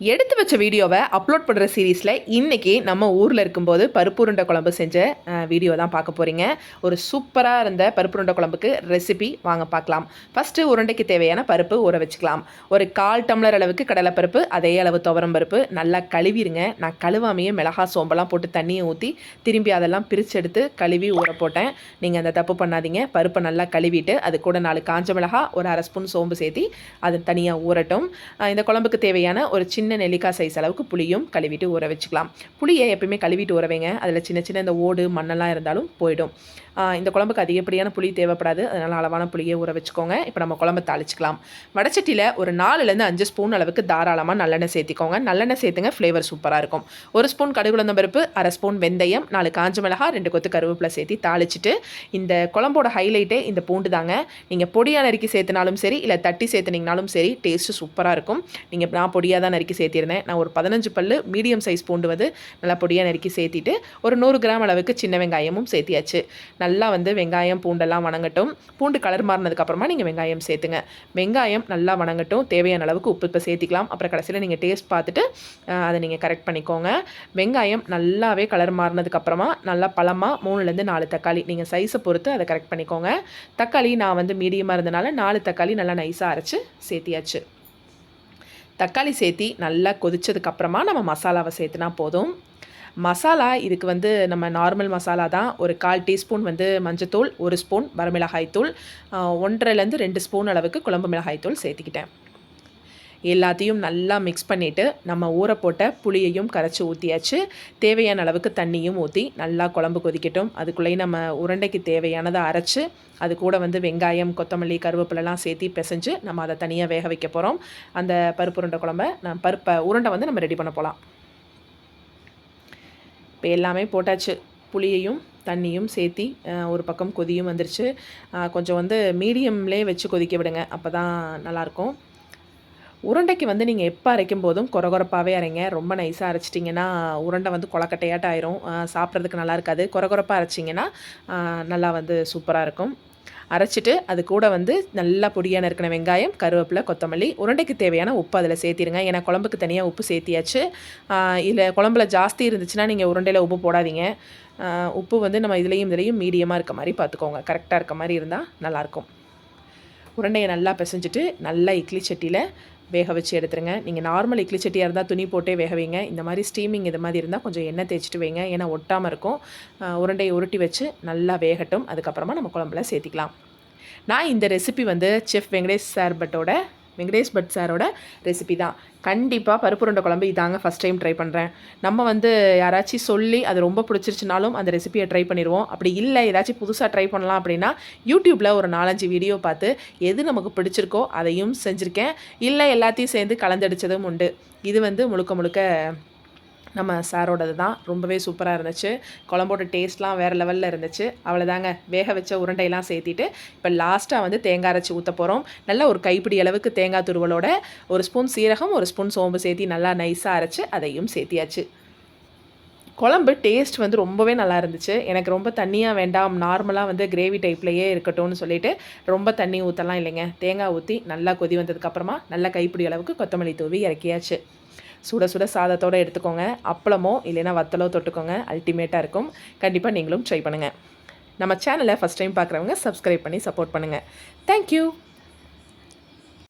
எடுத்து வச்ச வீடியோவை அப்லோட் பண்ணுற சீரீஸில் இன்றைக்கி நம்ம ஊரில் இருக்கும்போது பருப்பு உருண்டை குழம்பு செஞ்ச வீடியோ தான் பார்க்க போகிறீங்க ஒரு சூப்பராக இருந்த பருப்பு உருண்டை குழம்புக்கு ரெசிபி வாங்க பார்க்கலாம். ஃபஸ்ட்டு உருண்டைக்கு தேவையான பருப்பு ஊற வச்சுக்கலாம். ஒரு கால் டம்ளர் அளவுக்கு கடலைப்பருப்பு அதே அளவு துவரம் பருப்பு நல்லா கழுவிடுங்க நான் கழுவாமையே மிளகா சோம்பெல்லாம் போட்டு தண்ணியை ஊற்றி திரும்பி அதெல்லாம் பிரித்து எடுத்து கழுவி ஊற போட்டேன். நீங்கள் அந்த தப்பு பண்ணாதீங்க. பருப்பை நல்லா கழுவிட்டு அது கூட நாலு காஞ்ச மிளகா ஒரு அரை ஸ்பூன் சோம்பு சேர்த்தி அது தனியாக ஊறட்டும். இந்த குழம்புக்கு தேவையான ஒரு சின்ன நெல்லிக்காய் சைஸ் அளவுக்கு புளியும் கழுவிட்டு ஊற வச்சுக்கலாம். புளியை எப்பயுமே கழுவிட்டு ஊற வைங்க. அதில் சின்ன சின்ன இந்த ஓடு மண்ணெல்லாம் இருந்தாலும் போயிடும். இந்த குழம்புக்கு அதிகப்படியான புளி தேவைப்படாது. அதனால் அளவான புளியை ஊற வச்சுக்கோங்க. இப்போ நம்ம குழம்பு தாளிச்சிக்கலாம். வடச்சட்டியில் ஒரு நாலுலேருந்து அஞ்சு ஸ்பூன் அளவுக்கு தாராளமாக நல்லெண்ணெய் சேர்த்திக்கோங்க. நல்லெண்ணெய் சேர்த்துங்க ஃப்ளேவர் சூப்பராக இருக்கும். ஒரு ஸ்பூன் கடுகுலந்தம் பருப்பு அரை ஸ்பூன் வெந்தயம் நாலு காஞ்ச மிளகா ரெண்டு கொத்து கருவேப்பிலை சேர்த்து தாளிச்சிட்டு இந்த குழம்போட ஹைலைட்டே இந்த பூண்டு தாங்க. நீங்கள் பொடியாக நறுக்கி சேர்த்துனாலும் சரி இல்லை தட்டி சேர்த்துனீங்கனாலும் சரி டேஸ்ட்டு சூப்பராக இருக்கும். நீங்கள் நான் பொடியாக தான் நறுக்கி சேர்த்திருந்தேன். நான் ஒரு பதினஞ்சு பல்லு மீடியம் சைஸ் பூண்டு வந்து நல்லா பொடியாக நறுக்கி சேர்த்திட்டு ஒரு நூறு கிராம் அளவுக்கு சின்ன வெங்காயமும் சேர்த்தியாச்சு. நல்லா வந்து வெங்காயம் பூண்டெல்லாம் வணங்கட்டும். பூண்டு கலர் மாறினதுக்கப்புறமா நீங்கள் வெங்காயம் சேர்த்துங்க. வெங்காயம் நல்லா வணங்கட்டும். தேவையான அளவுக்கு உப்பு இப்போ சேர்த்திக்கலாம். அப்புறம் கடைசியில் நீங்கள் டேஸ்ட் பார்த்துட்டு அதை நீங்கள் கரெக்ட் பண்ணிக்கோங்க. வெங்காயம் நல்லாவே கலர் மாறினதுக்கப்புறமா நல்லா பழமாக மூணுலேருந்து நாலு தக்காளி. நீங்கள் சைஸை பொறுத்து அதை கரெக்ட் பண்ணிக்கோங்க. தக்காளி நான் வந்து மீடியமாக இருந்தனால நாலு தக்காளி நல்லா நைஸாக அரைச்சி சேர்த்தியாச்சு. தக்காளி சேர்த்தி நல்லா கொதிச்சதுக்கப்புறமா நம்ம மசாலாவை சேர்த்துனா போதும். மசாலா இதுக்கு வந்து நம்ம நார்மல் மசாலா தான். ஒரு கால் டீஸ்பூன் வந்து மஞ்சத்தூள் ஒரு ஸ்பூன் வரமிளகாய் தூள் ஒன்றரைலேருந்து ரெண்டு ஸ்பூன் அளவுக்கு குழம்பு மிளகாய் தூள் சேர்த்திக்கிட்டேன். எல்லாத்தையும் நல்லா மிக்ஸ் பண்ணிவிட்டு நம்ம ஊற போட்ட புளியையும் கரைச்சி ஊற்றியாச்சு தேவையான அளவுக்கு தண்ணியும் ஊற்றி நல்லா குழம்பு கொதிக்கட்டும். அதுக்குள்ளேயே நம்ம உருண்டைக்கு தேவையானதை அரைச்சி அது கூட வந்து வெங்காயம் கொத்தமல்லி கருவேப்பிலலாம் சேர்த்து பிசைஞ்சு நம்ம அதை தனியாக வேக வைக்க போகிறோம் அந்த பருப்பு உருண்டை குழம்ப நான் பருப்பை உருண்டை வந்து நம்ம ரெடி பண்ண போகலாம் இப்போ எல்லாமே போட்டாச்சு. புளியையும் தண்ணியும் சேர்த்தி ஒரு பக்கம் கொதியும் வந்துருச்சு. கொஞ்சம் வந்து மீடியம்லேயே வச்சு கொதிக்க விடுங்க. அப்போ தான் நல்லாயிருக்கும். உருண்டைக்கு வந்து நீங்கள் எப்போ அரைக்கும் போதும் குறகுறப்பாகவே அரைங்க. ரொம்ப நைஸாக அரைச்சிட்டிங்கன்னா உருண்டை வந்து கொலக்கட்டையாட்டம் ஆயிரும். சாப்பிட்றதுக்கு நல்லா இருக்காது. குறகுறப்பாக அரைச்சிங்கன்னா நல்லா வந்து சூப்பராக இருக்கும். அரைச்சிட்டு அது கூட வந்து நல்லா பொடியாக நறுக்கின வெங்காயம் கருவேப்பிலை கொத்தமல்லி உருண்டைக்கு தேவையான உப்பு அதில் சேர்த்திருங்க. ஏன்னா குழம்புக்கு தனியாக உப்பு சேர்த்தியாச்சு. இல்லை குழம்புல ஜாஸ்தி இருந்துச்சுன்னா நீங்கள் உருண்டையில் உப்பு போடாதீங்க. உப்பு வந்து நம்ம இதுலேயும் இதுலேயும் மீடியமாக இருக்க மாதிரி பார்த்துக்கோங்க. கரெக்டாக இருக்க மாதிரி இருந்தால் நல்லாயிருக்கும். உருண்டையை நல்லா பிசைஞ்சிட்டு நல்லா இட்லி சட்டியில் வேக வச்சு எடுத்துருங்க. நீங்கள் நார்மல் இட்லி சட்டியாக இருந்தால் துணி போட்டே வேக வைங்க. இந்த மாதிரி ஸ்டீமிங் இது மாதிரி இருந்தால் கொஞ்சம் எண்ணெய் தேய்ச்சிட்டு வைங்க. ஏன்னா ஒட்டாமல் இருக்கும். உருண்டையை உருட்டி வச்சு நல்லா வேகட்டும். அதுக்கப்புறமா நம்ம குழம்புல சேர்த்திக்கலாம். நான் இந்த ரெசிபி வந்து செஃப் வெங்கடேஷ் சார் பட்டோட வெங்கடேஷ் பட் சாரோட ரெசிபி தான். கண்டிப்பாக பருப்பு உருண்டை குழம்பு இதாங்க ஃபஸ்ட் டைம் ட்ரை பண்ணுறேன் நம்ம வந்து யாராச்சும் சொல்லி அது ரொம்ப பிடிச்சிருச்சுனாலும் அந்த ரெசிபியை ட்ரை பண்ணிடுவோம் அப்படி இல்லை ஏதாச்சும் புதுசாக ட்ரை பண்ணலாம் அப்படின்னா யூடியூப்பில் ஒரு நாலஞ்சு வீடியோ பார்த்து எது நமக்கு பிடிச்சிருக்கோ அதையும் செஞ்சுருக்கேன். இல்லை எல்லாத்தையும் சேர்ந்து கலந்தடிச்சதும் உண்டு. இது வந்து முழுக்க முழுக்க நம்ம சாரோடது தான். ரொம்பவே சூப்பராக இருந்துச்சு. குழம்போட டேஸ்ட்லாம் வேறு லெவலில் இருந்துச்சு. அவ்வளோதாங்க வேக வச்ச உருண்டையெல்லாம் சேர்த்திட்டு இப்போ லாஸ்ட்டாக வந்து தேங்காய் அரைச்சி ஊற்ற போகிறோம் நல்ல ஒரு கைப்பிடி அளவுக்கு தேங்காய் துருவலோட ஒரு ஸ்பூன் சீரகம் ஒரு ஸ்பூன் சோம்பு சேர்த்தி நல்லா நைஸாக அரைச்சி அதையும் சேர்த்தியாச்சு. குழம்பு டேஸ்ட் வந்து ரொம்பவே நல்லா இருந்துச்சு. எனக்கு ரொம்ப தண்ணியாக வேண்டாம். நார்மலாக வந்து கிரேவி டைப்லேயே இருக்கட்டும்னு சொல்லிட்டு ரொம்ப தண்ணி ஊற்றலாம் இல்லைங்க. தேங்காய் ஊற்றி நல்லா கொதி வந்ததுக்கப்புறமா நல்லா கைப்பிடி அளவுக்கு கொத்தமல்லி தூவி இறக்கியாச்சு. சுட சுட சாதத்தோடு எடுத்துக்கோங்க. அப்பளமோ இல்லைன்னா வத்தலோ தொட்டுக்கோங்க. அல்டிமேட்டாக இருக்கும். கண்டிப்பாக நீங்களும் ட்ரை பண்ணுங்கள் நம்ம சேனலை ஃபஸ்ட் டைம் பார்க்குறவங்க சப்ஸ்கிரைப் பண்ணி சப்போர்ட் பண்ணுங்கள் தேங்க்யூ